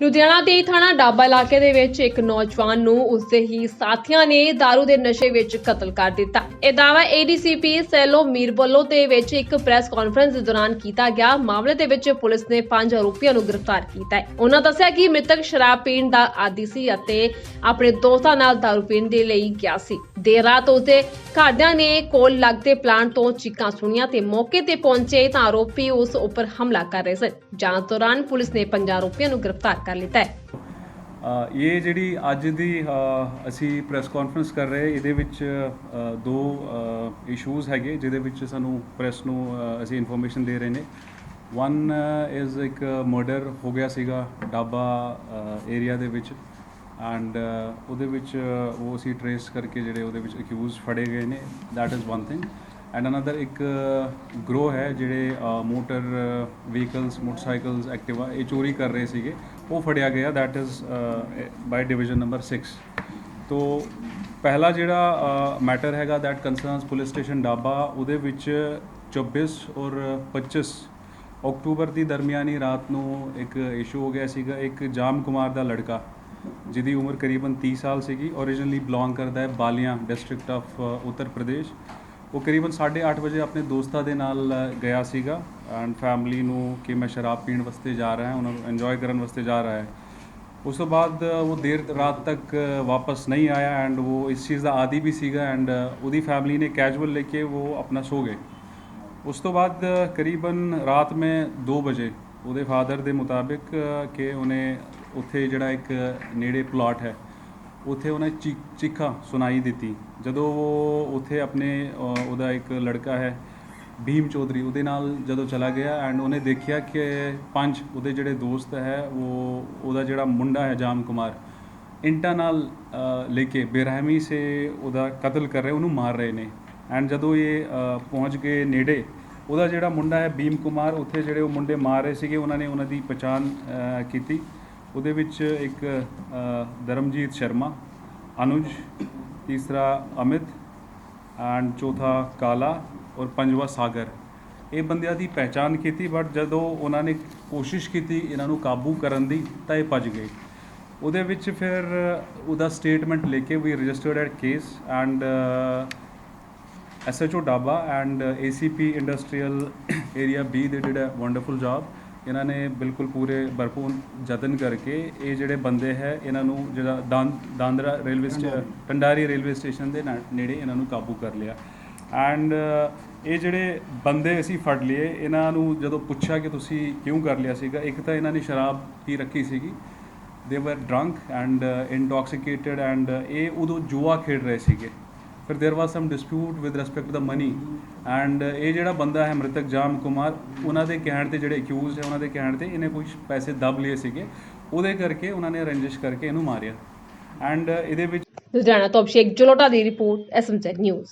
ਲੁਧਿਆਣਾ ਦੇ ਥਾਣਾ ਡਾਬਾ ਇਲਾਕੇ ਦੇ ਵਿੱਚ ਇੱਕ ਨੌਜਵਾਨ ਨੂੰ ਉਸਦੇ ਹੀ ਸਾਥੀਆਂ ਨੇ दारू ਦੇ ਨਸ਼ੇ ਵਿੱਚ ਕਤਲ ਕਰ ਦਿੱਤਾ ਇਹ ਦਾਅਵਾ ਏਡੀਸੀਪੀ ਸੈਲੋ ਮੀਰ ਵੱਲੋਂ ਦੇ ਵਿੱਚ ਇੱਕ ਪ੍ਰੈਸ ਕਾਨਫਰੰਸ ਦੇ ਦੌਰਾਨ ਕੀਤਾ ਗਿਆ ਮਾਮਲੇ ਦੇ ਵਿੱਚ ਪੁਲਿਸ ਨੇ ਪੰਜ ਆਰੋਪੀਆਂ ਨੂੰ ਗ੍ਰਿਫਤਾਰ ਕੀਤਾ ਹੈ ਉਹਨਾਂ ਦੱਸਿਆ ਕਿ ਮ੍ਰਿਤਕ ਸ਼ਰਾਬ ਪੀਣ ਦਾ ਆਦੀ ਸੀ ਅਤੇ ਆਪਣੇ ਦੋਸਤਾਂ ਨਾਲ दारू ਪੀਣ ਦੇ ਲਈ ਗਿਆ ਸੀ ਦੇਰ ਰਾਤ ਉਸਦੇ ਘਰਦਿਆਂ ਨੇ ਕੋਲ ਲੱਗਦੇ ਪਲਾਂਟ ਤੋਂ ਚੀਕਾਂ ਸੁਣੀਆਂ ਤੇ ਮੌਕੇ ਤੇ ਪਹੁੰਚੇ ਤਾਂ ਆਰੋਪੀ ਉਸ ਉੱਪਰ ਹਮਲਾ ਕਰ ਰਹੇ ਸਨ। ਜਾਂਚ ਦੌਰਾਨ ਪੁਲਿਸ ਨੇ ਪੰਜ ਆਰੋਪੀਆਂ ਨੂੰ ਗ੍ਰਿਫਤਾਰ ਕਰ ਲਿੱਤਾ ਹੈ। ਅ, ਇਹ ਜਿਹੜੀ ਅੱਜ ਦੀ ਅ, ਅਸੀਂ ਪ੍ਰੈਸ ਕਾਨਫਰੰਸ ਕਰ ਰਹੇ ਇਹਦੇ ਵਿੱਚ ਅ, ਦੋ ਇਸ਼ੂਜ਼ ਹੈਗੇ ਜਿਹਦੇ ਵਿੱਚ ਸਾਨੂੰ ਪ੍ਰੈਸ ਨੂੰ ਅ, ਅਸੀਂ ਇਨਫੋਰਮੇਸ਼ਨ ਦੇ ਰਹੇ ਨੇ। ਵਨ ਇਜ਼ ਇੱਕ ਮਰਡਰ ਹੋ ਗਿਆ ਸੀਗਾ ਡਾਬਾ ਏਰੀਆ ਦੇ ਵਿੱਚ। ਐਂਡ uh, ਉਹਦੇ ਵਿੱਚ ਉਹ ਅਸੀਂ ਟਰੇਸ ਕਰਕੇ ਜਿਹੜੇ ਉਹਦੇ ਵਿੱਚ ਅਕਿਊਜ਼ ਫੜੇ ਗਏ ਨੇ, that is one thing and another ਇੱਕ ਗਰੋ ਹੈ ਜਿਹੜੇ ਮੋਟਰ ਵਹੀਕਲਸ ਮੋਟਰਸਾਈਕਲਸ ਐਕਟਿਵਾ ਇਹ ਚੋਰੀ ਕਰ ਰਹੇ ਸੀਗੇ, ਉਹ ਫੜਿਆ ਗਿਆ, that is by division number 6 ਤੋ ਪਹਿਲਾ ਜਿਹੜਾ ਮੈਟਰ ਹੈਗਾ that concerns police station Daba, ਉਹਦੇ ਵਿੱਚ 24 ਔਰ 25 ਅਕਤੂਬਰ ਦੀ ਦਰਮਿਆਨੀ ਰਾਤ ਨੂੰ ਇੱਕ ਇਸ਼ੂ ਹੋ ਗਿਆ ਸੀਗਾ, ਇੱਕ ਜਾਮ ਕੁਮਾਰ ਦਾ ਲੜਕਾ। ਜਿਹਦੀ ਉਮਰ ਕਰੀਬਨ 30 ਸਾਲ ਸੀਗੀ। ਓਰੀਜਨਲੀ ਬਿਲੋਂਗ ਕਰਦਾ ਹੈ ਬਾਲੀਆਂ ਡਿਸਟ੍ਰਿਕਟ ਆਫ ਉੱਤਰ ਪ੍ਰਦੇਸ਼। ਉਹ ਕਰੀਬਨ 8:30 ਵਜੇ ਆਪਣੇ ਦੋਸਤਾਂ ਦੇ ਨਾਲ ਗਿਆ ਸੀਗਾ। ਐਂਡ ਫੈਮਿਲੀ ਨੂੰ ਕਿ ਮੈਂ ਸ਼ਰਾਬ ਪੀਣ ਵਾਸਤੇ ਜਾ ਰਿਹਾ ਹਾਂ ਉਹਨਾਂ ਨੂੰ ਇੰਜੋਏ ਕਰਨ ਵਾਸਤੇ ਜਾ ਰਿਹਾ ਹੈ। ਉਸ ਤੋਂ ਬਾਅਦ ਉਹ ਦੇਰ ਰਾਤ ਤੱਕ ਵਾਪਸ ਨਹੀਂ ਆਇਆ ਐਂਡ ਉਹ ਇਸ ਚੀਜ਼ ਦਾ ਆਦੀ ਵੀ ਸੀਗਾ ਐਂਡ ਉਹਦੀ ਫੈਮਿਲੀ ਨੇ ਕੈਜੂਅਲ ਲੈ ਕੇ ਉਹ ਆਪਣਾ ਸੋ ਗਏ। ਉਸ ਤੋਂ ਬਾਅਦ ਕਰੀਬਨ ਰਾਤ ਮੈਂ 2 ਵਜੇ ਉਹਦੇ ਫਾਦਰ ਦੇ ਮੁਤਾਬਿਕ ਕਿ ਉਹਨੇ ਉੱਥੇ ਜਿਹੜਾ ਇੱਕ ਨੇੜੇ ਪਲਾਟ ਹੈ, ਉੱਥੇ ਉਹਨੇ ਚੀ- ਚੀਖਾਂ ਸੁਣਾਈ ਦਿੱਤੀ। ਜਦੋਂ ਉਹ ਉੱਥੇ ਆਪਣੇ ਉਹਦਾ ਇੱਕ ਲੜਕਾ ਹੈ, ਭੀਮ ਚੌਧਰੀ, ਉਹਦੇ ਨਾਲ ਜਦੋਂ ਚਲਾ ਗਿਆ ਐਂਡ ਉਹਨੇ ਦੇਖਿਆ ਕਿ ਪੰਜ ਉਹਦੇ ਜਿਹੜੇ ਦੋਸਤ ਹੈ, ਉਹ, ਉਹਦਾ ਜਿਹੜਾ ਮੁੰਡਾ ਹੈ ਜਾਮ ਕੁਮਾਰ, ਇੰਟਾ ਨਾਲ ਲੈ ਕੇ ਬੇਰਹਿਮੀ ਸੇ ਉਹਦਾ ਕਤਲ ਕਰ ਰਹੇ, ਉਹਨੂੰ ਮਾਰ ਰਹੇ ਨੇ। ਐਂਡ ਜਦੋਂ ਇਹ ਪਹੁੰਚ ਗਏ ਨੇੜੇ, ਉਹਦਾ ਜਿਹੜਾ ਮੁੰਡਾ ਹੈ ਭੀਮ ਕੁਮਾਰ, ਉੱਥੇ ਜਿਹੜੇ ਉਹ ਮੁੰਡੇ ਮਾਰ ਰਹੇ ਸੀਗੇ, ਉਹਨਾਂ ਨੇ ਉਹਨਾਂ ਦੀ ਪਛਾਣ ਕੀਤੀ। ਉਹਦੇ ਵਿੱਚ ਇੱਕ ਧਰਮਜੀਤ ਸ਼ਰਮਾ, ਅਨੁਜ, ਤੀਸਰਾ ਅਮਿਤ ਐਂਡ ਚੌਥਾ ਕਾਲਾ ਔਰ ਪੰਜਵਾਂ ਸਾਗਰ। ਇਹ ਬੰਦਿਆਂ ਦੀ ਪਹਿਚਾਣ ਕੀਤੀ ਬਟ ਜਦੋਂ ਉਹਨਾਂ ਨੇ ਕੋਸ਼ਿਸ਼ ਕੀਤੀ ਇਹਨਾਂ ਨੂੰ ਕਾਬੂ ਕਰਨ ਦੀ, ਤਾਂ ਇਹ ਭੱਜ ਗਏ। ਉਹਦੇ ਵਿੱਚ ਫਿਰ ਉਹਦਾ ਸਟੇਟਮੈਂਟ ਲੈ ਕੇ ਵੀ registered at case and SHO Daba and ACP industrial area B they did a wonderful job ਇਹਨਾਂ ਨੇ ਬਿਲਕੁਲ ਪੂਰੇ ਭਰਪੂਰ ਯਤਨ ਕਰਕੇ ਇਹ ਜਿਹੜੇ ਬੰਦੇ ਹੈ ਇਹਨਾਂ ਨੂੰ ਜਿਹੜਾ Dandra railway station Tandari railway station ਦੇ ਨੇੜੇ ਇਹਨਾਂ ਨੂੰ ਕਾਬੂ ਕਰ ਲਿਆ। ਐਂਡ ਇਹ ਜਿਹੜੇ ਬੰਦੇ ਅਸੀਂ ਫੜ ਲਏ ਇਹਨਾਂ ਨੂੰ ਜਦੋਂ ਪੁੱਛਿਆ ਕਿ ਤੁਸੀਂ ਕਿਉਂ ਕਰ ਲਿਆ ਸੀਗਾ ਇੱਕ ਤਾਂ ਇਹਨਾਂ ਨੇ ਸ਼ਰਾਬ ਪੀ ਰੱਖੀ ਸੀਗੀ। ਦੇ ਵਰ ਡਰੰਕ ਐਂਡ ਇੰਟੌਕਸੀਕੇਟਡ ਐਂਡ ਇਹ ਉਦੋਂ ਜੂਆ ਖੇਡ ਰਹੇ ਸੀਗੇ। ਫਿਰ there was some dispute with respect to the money and ਇਹ ਜਿਹੜਾ ਬੰਦਾ ਹੈ ਮ੍ਰਿਤਕ ਜਾਮ ਕੁਮਾਰ ਉਹਨਾਂ ਦੇ ਕਹਿਣ ਤੇ ਜਿਹੜੇ ਅਕਿਊਜ਼ਡ ਹੈ ਉਹਨਾਂ ਦੇ ਕਹਿਣ ਤੇ ਇਹਨੇ ਕੁਝ ਪੈਸੇ ਦਬ ਲਏ ਸੀਗੇ ਉਹਦੇ ਕਰਕੇ ਉਹਨਾਂ ਨੇ ਰੰਜਿਸ਼ ਕਰਕੇ ਇਹਨੂੰ ਮਾਰਿਆ ਐਂਡ ਇਹਦੇ ਵਿੱਚ ਲੁਧਿਆਣਾ ਤੋਂ ਅਭਿਸ਼ੇਕ ਜਲੋਟਾ ਦੀ ਰਿਪੋਰਟ ਐਸਐਮਜ਼ੈਡ ਨਿਊਜ਼